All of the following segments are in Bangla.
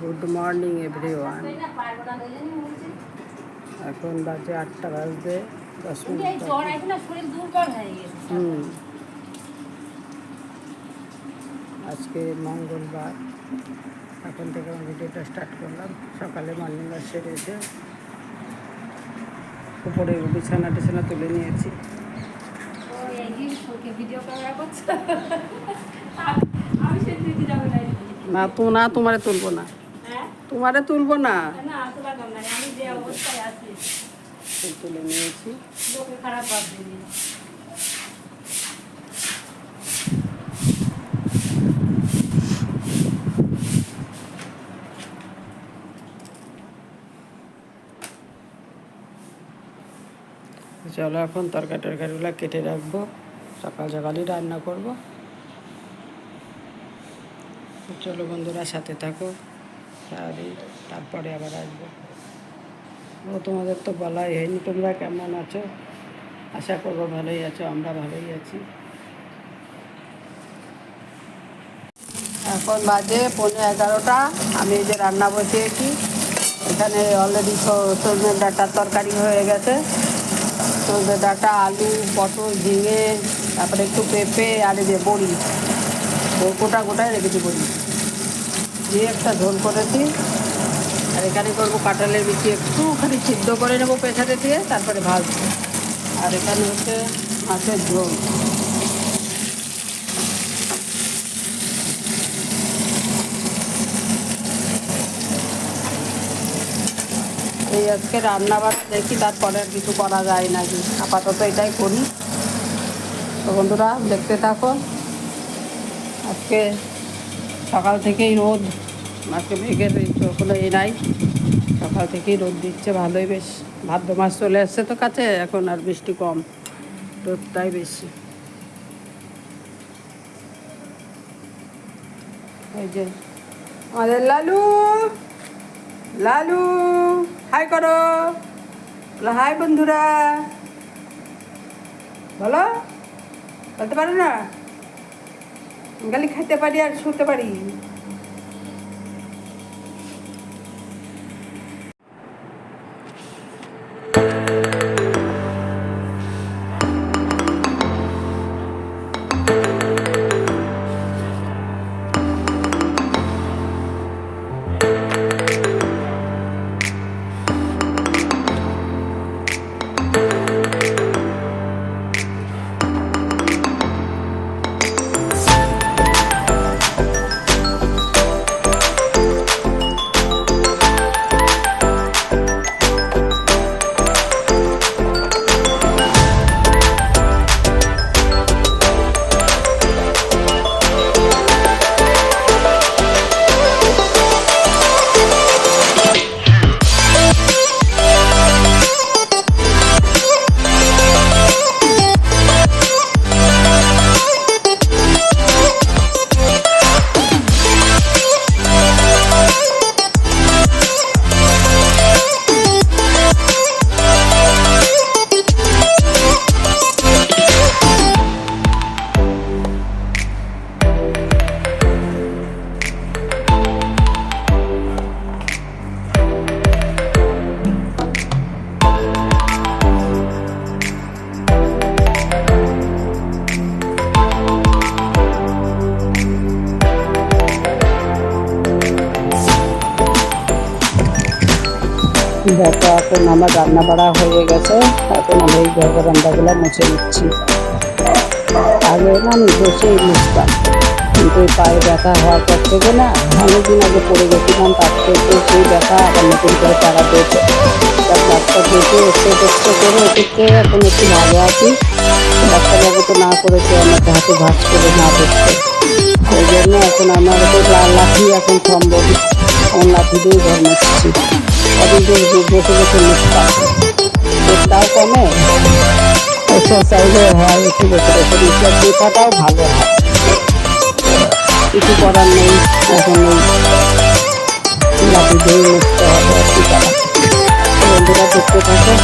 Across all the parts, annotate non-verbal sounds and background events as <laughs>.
গুড মর্নিং এভরিওয়ান এখন বাজে আটটা বাজতে দশ মিনিট। হুম। আজকে মঙ্গলবার। এখন থেকে আমি ভিডিওটা স্টার্ট করলাম। সকালে মর্নিং ওয়াক সেরে এসে উপরে বিছানা টিছানা তুলে নিয়েছি। না তো না তোমারে তুলবো না। তোমারে তুলবো না। তোলা নিয়েছি। চলো এখন তরকারি টরকারিগুলো কেটে রাখব। সকাল সকালই রান্না করব। চলো বন্ধুরা সাথে থাকো। সারাদিন তারপরে আবার আসব। ও, তোমাদের তো বলাই হয়নি, তোমরা কেমন আছো? আশা করব ভালোই আছো, আমরা ভালোই আছি। এখন বাজে পনেরো এগারোটা, আমি যে রান্না বসিয়েছি। এখানে অলরেডি সজনে ডাটার তরকারি হয়ে গেছে। সজনে ডাটা, আলু, পটল, ঝিঙে, তারপরে একটু পেঁপে আর এই যে বড়ি। গোটা গোটায় রেখেছি বড়ি। দিয়ে একটা ঝোল করেছি। আর এখানে করব কাঁঠালের বিচি একটুখানি সিদ্ধ করে নেব প্রেসারে দিয়ে, তারপরে ভাজবো। আর এখানে হচ্ছে মাছের ঝোল। এই আজকে রান্না বান্না দেখি, তারপরে আর কিছু করা যায় নাকি? আপাতত এটাই করি। তো বন্ধুরা, দেখতে থাকো। আজকে সকাল থেকেই রোদ। আজকে মেঘের কোনো এ নাই। সকাল থেকেই রোদ দিচ্ছে, ভালোই বেশ। ভাদ্র মাস চলে আসছে তো কাছে, এখন আর বৃষ্টি কম। রোদটাই বেশি। এই যে, আমাদের লালু লালু, হাই করো। হাই বন্ধুরা। বলো, বলতে পারো না? গালি খাইতে পারি আর শুতে পারি। দেখো এখন আমার রান্না বাড়া হয়ে গেছে, এখন আমি এই ঘর রান্নাগুলো মুছে নিচ্ছি। আগে না আমি বসেই মুছতাম কিন্তু পায়ে ব্যথা হওয়ার পর থেকে না অনেকদিন আগে পড়ে গেছিলাম, তার থেকে সেই ব্যথা আবার নতুন করে তারা দিয়েছে ডাক্তার দেখে এক্সরে টেক্সরে করে ওষুধ এখন একটু ভালো আছি। ডাক্তারবাবু তো না করেছে, আমাকে হাতে ভাঁজ করে না দেখতে। ওই জন্য এখন আমার লাল লাঠি এখন সম্ভব লাঠি দিয়েই ঘর মুছছি। ধরে বসে বসে পেটটাও কমে এক্সারসাইজও হয় একটু বসে বসে মুছলে দেখাটাও ভালো হয় কিছু করার নেই এখন মুছতে হবে বন্ধুরা দেখতে থাকে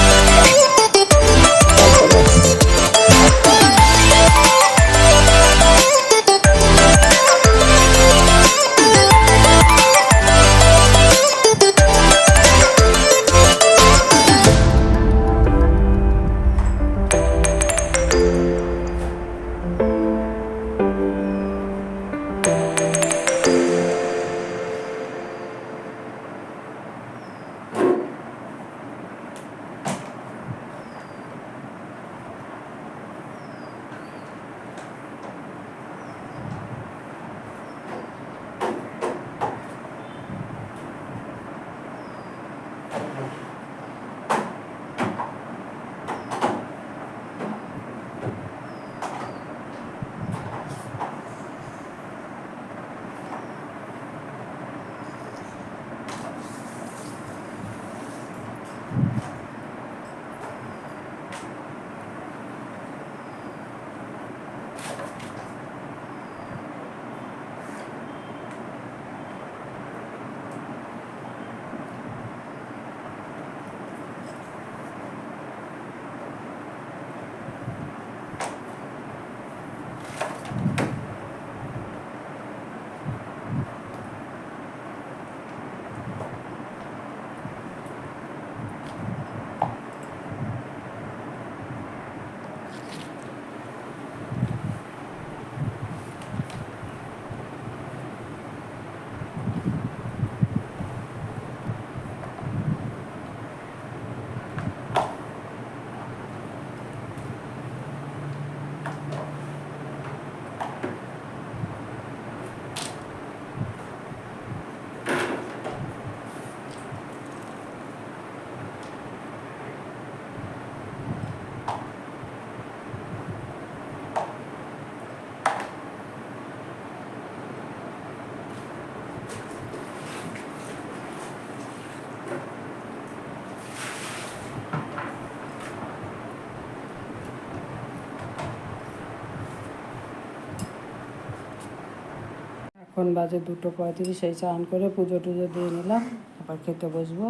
এখন বাজে দুটো পঁয়ত্রিশ সেই চান করে পুজো টুজো দিয়ে নিলাম আবার খেতে বসবো।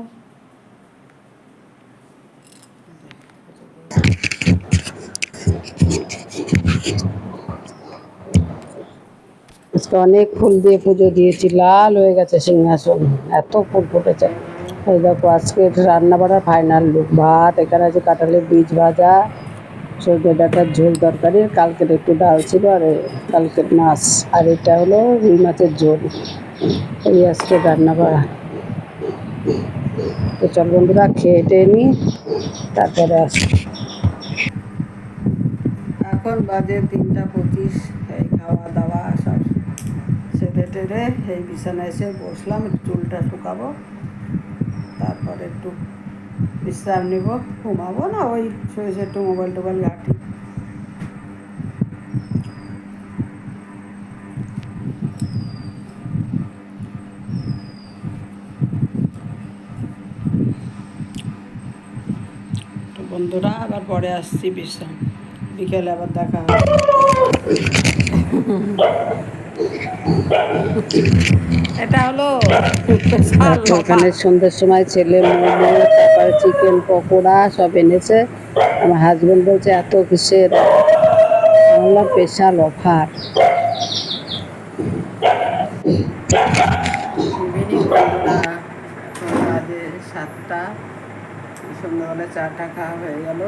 অনেক ফুল দিয়ে পুজো দিয়েছি, লাল হয়ে গেছে সিংহাসন, এত ফুল ফুটেছে। এই দেখো আজকে রান্না বাড়ার ফাইনাল লুক ভাত, এখানে আছে কাঁঠালের বীজ ভাজা সজনে ডাটার ঝোল তরকারি, কালকের একটু ডাল ছিল আর কালকের মাছ। আর এটা হলো রুই মাছের ঝোল। এই আজকে রান্না বাড়া তো চল বন্ধুরা, খেয়ে টেয়ে নিই তারপরে আসি এখন বাজে তিনটা পঁচিশ, এই খাওয়া দাওয়া সব সেরে টেরে এই বিছানায় এসে বসলাম চুলটা শুকাবো, তারপরে একটু বিশ্রাম নেব ঘুমাবো না ওই শুয়ে একটু মোবাইল টোবাইল ঘাঁটি। তো বন্ধুরা আবার পরে আসছি বিশ্রাম। বিকেলে আবার দেখা হবে। এটা হলো <laughs> ওখানে সন্ধ্যের সময় ছেলে মোমো চিকেন পকোড়া সব এনেছে। আমার হাজবেন্ড বলছে, এত কিসের? বললাম স্পেশাল অফার। সাতটা, সন্ধ্যাবেলা চাটা খাওয়া হয়ে গেল।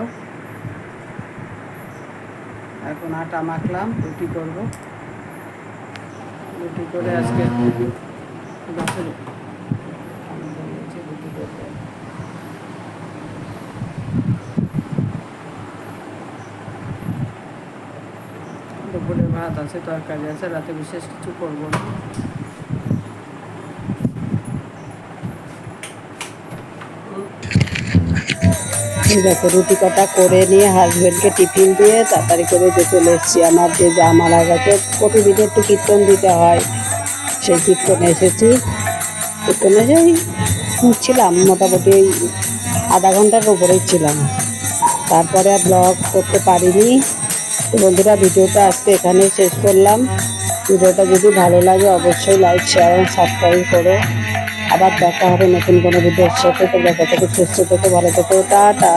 এখন আটা মাখলাম, রুটি করব। রুটি করে আজকে গাছের আমাদের নিচে রুটি করব দুপুরে ভাত আছে, তরকারি আছে, রাতে বিশেষ কিছু করব না। দেখো, রুটি কটা করে নিয়ে হাজবেন্ডকে টিফিন দিয়ে তাড়াতাড়ি করে যে চলে এসেছি। আমার যে যা মারা গেছে, প্রতিদিন একটু কীর্তন দিতে হয়। সেই কীর্তনে এসেছি। কীর্তনে ওই ছিলাম, মোটামুটি আধা ঘণ্টার উপরেই ছিলাম। তারপরে আর ব্লগ করতে পারিনি। তো বন্ধুরা, ভিডিওটা আজকে এখানেই শেষ করলাম। ভিডিওটা যদি ভালো লাগে, অবশ্যই লাইক শেয়ার এবং সাবস্ক্রাইব করো। আবার দেখা হবে নতুন কোনো ভিডিওর সাথে। তোমরা কত সুস্থ থেকো, ভালো থেকো। টাটা।